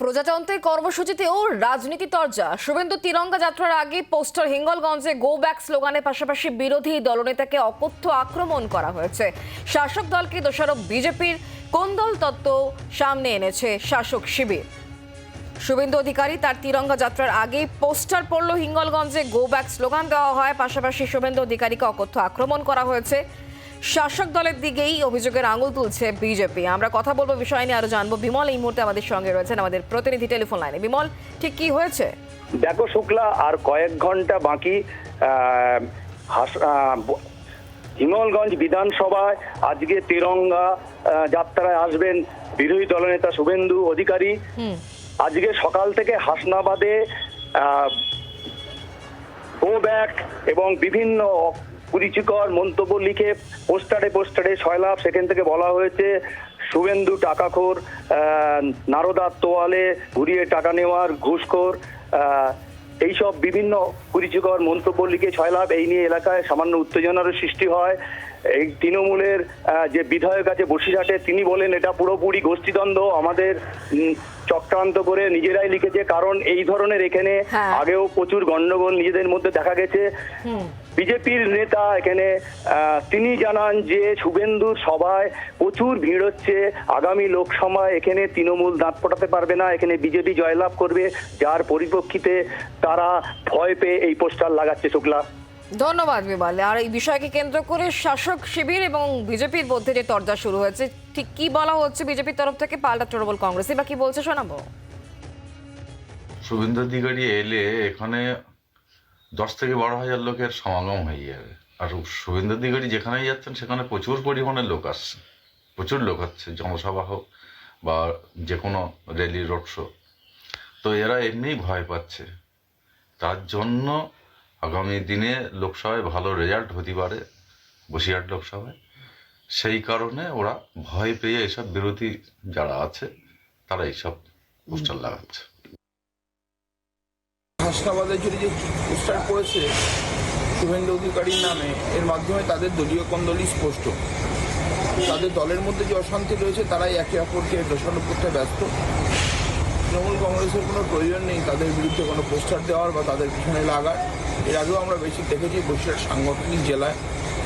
প্রজাতন্ত্রের কর্মসূচিতেও রাজনীতি তরজা। শুভেন্দু তিরঙ্গা যাত্রার আগে পোস্টার হিঙ্গলগঞ্জে গো ব্যাক স্লোগানের পাশাপাশি বিরোধী দলনেতাকে অকথ্য আক্রমণ করা হয়েছে। শাসক দলকে দোষারোপ বিজেপির। কোন্দল তত্ত্ব সামনে এনেছে শাসক শিবির? শুভেন্দু অধিকারী তার তিরঙ্গা যাত্রার আগে পোস্টার পড়ল হিঙ্গলগঞ্জে গো ব্যাক স্লোগান দেওয়া হয়। পাশাপাশি শুভেন্দু অধিকারীকে অকথ্য আক্রমণ করা হয়েছে। শাসক দলের দিকেই অভিযোগের আঙুল তুলছে বিজেপি। আমরা কথা বলব বিষয় নিয়ে আরও জানব। বিমল এই মুহূর্তে আমাদের সঙ্গে রয়েছেন আমাদের প্রতিনিধি টেলিফোন লাইনে। বিমল ঠিক কি হয়েছে? দেখো শুক্লা আর কয়েক ঘণ্টা বাকি হিঙ্গলগঞ্জ বিধানসভায় আজকে তিরঙ্গা যাত্রায় আসবেন বিরোধী দলনেতা শুভেন্দু অধিকারী। আজকে সকাল থেকে হাসনাবাদে গো ব্যাক এবং বিভিন্ন কুরুচিকর মন্তব্য লিখে পোস্টারে পোস্টারে সয়লাভ, সেখান থেকে বলা হয়েছে, শুভেন্দু টাকাখোর নারদার তোয়ালে, ঘুরিয়ে টাকা নেওয়ার ঘুষখোর এইসব বিভিন্ন কুরুচিকর মন্তব্য লিখে ছয়লাভ এই নিয়ে এলাকায় সামান্য উত্তেজনারও সৃষ্টি হয়। এই তৃণমূলের যে বিধায়ক আছে বসিরহাটে তিনি বলেন এটা পুরোপুরি গোষ্ঠীদ্বন্দ্ব। আমাদের চক্রান্ত করে নিজেরাই লিখেছে। কারণ এই ধরনের এখানে হ্যাঁ। আগেও প্রচুর গন্ডগোল নিজেদের মধ্যে দেখা গেছে। বিজেপির নেতা এখানে তিনি জানান যে শুভেন্দুর সভায় প্রচুর ভিড় হচ্ছে। আগামী লোকসভায় এখানে তৃণমূল দাঁত ফোটাতে পারবে না। এখানে বিজেপি জয়লাভ করবে। যার পরিপ্রেক্ষিতে তারা ভয় পেয়ে এই পোস্টার লাগাচ্ছে শুক্লা। ধন্যবাদ বিমল। আর এই বিষয়কে কেন্দ্র করে শাসক শিবির এবং বিজেপির মধ্যে যে তরজা শুরু হয়েছে, ঠিক কি বলা হচ্ছে বিজেপির তরফ থেকে? পাল্টা তৃণমূল কংগ্রেসই বা কি বলছে শোনাবো? শুভেন্দু অধিকারী এলে এখানে দশ থেকে বারো হাজার লোকের সমাগম হয়ে যাবে। আর শুভেন্দু অধিকারী যেখানেই যাচ্ছেন, সেখানে প্রচুর পরিমাণে লোক আসছে। প্রচুর লোক আসছে, জনসভা হোক বা যে কোনো র্যালি রোড শো তো এরা এমনিই ভয় পাচ্ছে। তার জন্য আগামী দিনে লোকসভায় ভালো রেজাল্ট হতে পারে, বসিরহাট লোকসভায়। সেই কারণে ওরা ভয় পেয়ে এসব বিরোধী যারা আছে, তারা এইসব পোস্টার লাগাচ্ছে। যে পোস্টার শুভেন্দু অধিকারীর নামে, এর মাধ্যমে তাদের দলীয় কন্দলই স্পষ্ট। তাদের দলের মধ্যে যে অশান্তি রয়েছে, তারাই একে অপরকে দোষারোপ করতে ব্যস্ত। তৃণমূল কংগ্রেসের কোনো প্রয়োজন নেই, তাদের বিরুদ্ধে কোনো পোস্টার দেওয়ার বা তাদের পিছনে লাগার। এর আগেও আমরা বেশি দেখেছি বসিরহাট সাংগঠনিক জেলায়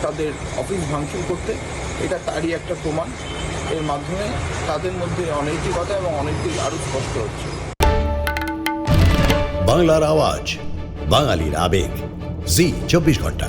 তাদের অফিস ভাঙচুর করতে। এটা তারই একটা প্রমাণ। এর মাধ্যমে তাদের মধ্যে অনৈতিকতা এবং অনৈতিক আরও স্পষ্ট হচ্ছে। বাংলার আওয়াজ, বাঙালির আবেগ। জি, চব্বিশ ঘণ্টা।